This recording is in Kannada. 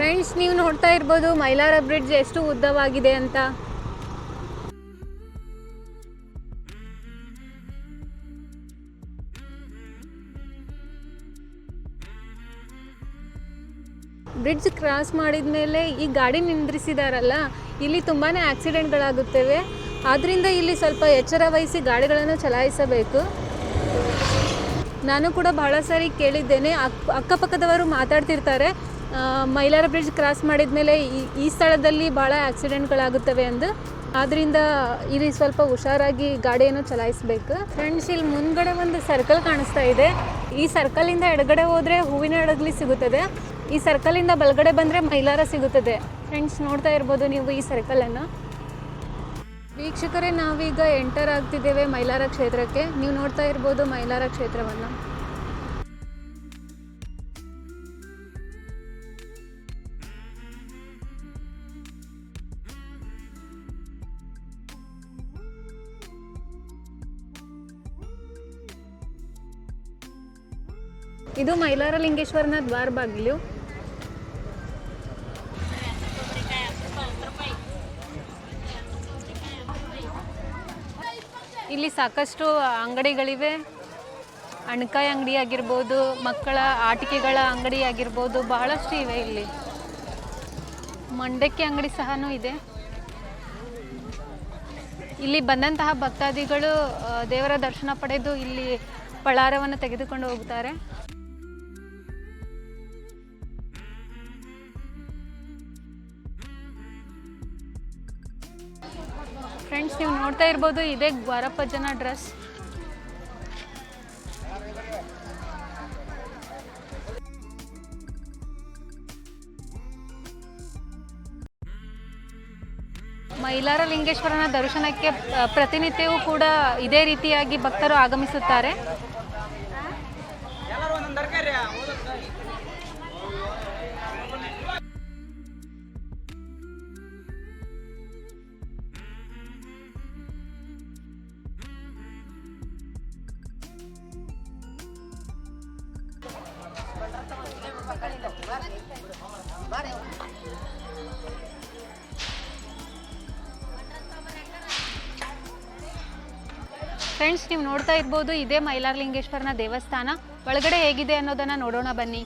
ಫ್ರೆಂಡ್ಸ್ ನೀವು ನೋಡ್ತಾ ಇರ್ಬೋದು, ಮೈಲಾರ ಬ್ರಿಡ್ಜ್ ಎಷ್ಟು ಉದ್ದವಾಗಿದೆ ಅಂತ. ಬ್ರಿಡ್ಜ್ ಕ್ರಾಸ್ ಮಾಡಿದ ಮೇಲೆ ಈ ಗಾಡಿ ನಿಂದ್ರಿಸಿದಾರಲ್ಲ, ಇಲ್ಲಿ ತುಂಬಾ ಆಕ್ಸಿಡೆಂಟ್ಗಳಾಗುತ್ತವೆ ಆದ್ದರಿಂದ ಇಲ್ಲಿ ಸ್ವಲ್ಪ ಎಚ್ಚರ ವಹಿಸಿ ಗಾಡಿಗಳನ್ನು ಚಲಾಯಿಸಬೇಕು. ನಾನು ಕೂಡ ಬಹಳ ಸಾರಿ ಕೇಳಿದ್ದೇನೆ ಅಕ್ ಅಕ್ಕಪಕ್ಕದವರು ಮಾತಾಡ್ತಿರ್ತಾರೆ ಮೈಲಾರ ಬ್ರಿಡ್ಜ್ ಕ್ರಾಸ್ ಮಾಡಿದ ಮೇಲೆ ಈ ಈ ಸ್ಥಳದಲ್ಲಿ ಭಾಳ ಆಕ್ಸಿಡೆಂಟ್ಗಳಾಗುತ್ತವೆ ಅಂದು. ಆದ್ದರಿಂದ ಇಲ್ಲಿ ಸ್ವಲ್ಪ ಹುಷಾರಾಗಿ ಗಾಡಿಯನ್ನು ಚಲಾಯಿಸಬೇಕು. ಫ್ರೆಂಡ್ಸ್ ಇಲ್ಲಿ ಮುಂದ್ಗಡೆ ಒಂದು ಸರ್ಕಲ್ ಕಾಣಿಸ್ತಾ ಇದೆ. ಈ ಸರ್ಕಲಿಂದ ಎಡಗಡೆ ಹೋದರೆ ಹೂವಿನ ಹಡಗಲಿ ಸಿಗುತ್ತದೆ. ಈ ಸರ್ಕಲಿಂದ ಬಲಗಡೆ ಬಂದರೆ ಮೈಲಾರ ಸಿಗುತ್ತದೆ. ಫ್ರೆಂಡ್ಸ್ ನೋಡ್ತಾ ಇರ್ಬೋದು ನೀವು ಈ ಸರ್ಕಲನ್ನು ವೀಕ್ಷಕರೇ, ನಾವೀಗ ಎಂಟರ್ ಆಗ್ತಿದ್ದೇವೆ ಮೈಲಾರ ಕ್ಷೇತ್ರಕ್ಕೆ. ನೀವು ನೋಡ್ತಾ ಇರ್ಬೋದು ಮೈಲಾರ ಕ್ಷೇತ್ರವನ್ನು. ಇದು ಮೈಲಾರ ಲಿಂಗೇಶ್ವರನ ದ್ವಾರ ಬಾಗಿಲು. ಇಲ್ಲಿ ಸಾಕಷ್ಟು ಅಂಗಡಿಗಳಿವೆ. ಅಣಕಾಯಿ ಅಂಗಡಿ ಆಗಿರ್ಬೋದು, ಮಕ್ಕಳ ಆಟಿಕೆಗಳ ಅಂಗಡಿ ಆಗಿರ್ಬೋದು, ಬಹಳಷ್ಟು ಇವೆ ಇಲ್ಲಿ. ಮಂಡಕ್ಕಿ ಅಂಗಡಿ ಸಹ ಇದೆ. ಇಲ್ಲಿ ಬಂದಂತಹ ಭಕ್ತಾದಿಗಳು ದೇವರ ದರ್ಶನ ಪಡೆದು ಇಲ್ಲಿ ಪಳಾರವನ್ನು ತೆಗೆದುಕೊಂಡು ಹೋಗ್ತಾರೆ ಫ್ರೆಂಡ್ಸ್ ನೀವು ನೋಡ್ತಾ ಇರ್ಬೋದು, ಇದೇ ದ್ವಾರಪಜ್ಜನ ಡ್ರೆಸ್. ಮೈಲಾರ ಲಿಂಗೇಶ್ವರನ ದರ್ಶನಕ್ಕೆ ಪ್ರತಿನಿತ್ಯವೂ ಕೂಡ ಇದೇ ರೀತಿಯಾಗಿ ಭಕ್ತರು ಆಗಮಿಸುತ್ತಾರೆ. ಫ್ರೆಂಡ್ಸ್ ನೀವು ನೋಡ್ತಾ ಇರ್ಬೋದು ಇದೇ ಮೈಲಾರಲಿಂಗೇಶ್ವರನ ದೇವಸ್ಥಾನ. ಒಳಗಡೆ ಹೇಗಿದೆ ಅನ್ನೋದನ್ನ ನೋಡೋಣ ಬನ್ನಿ.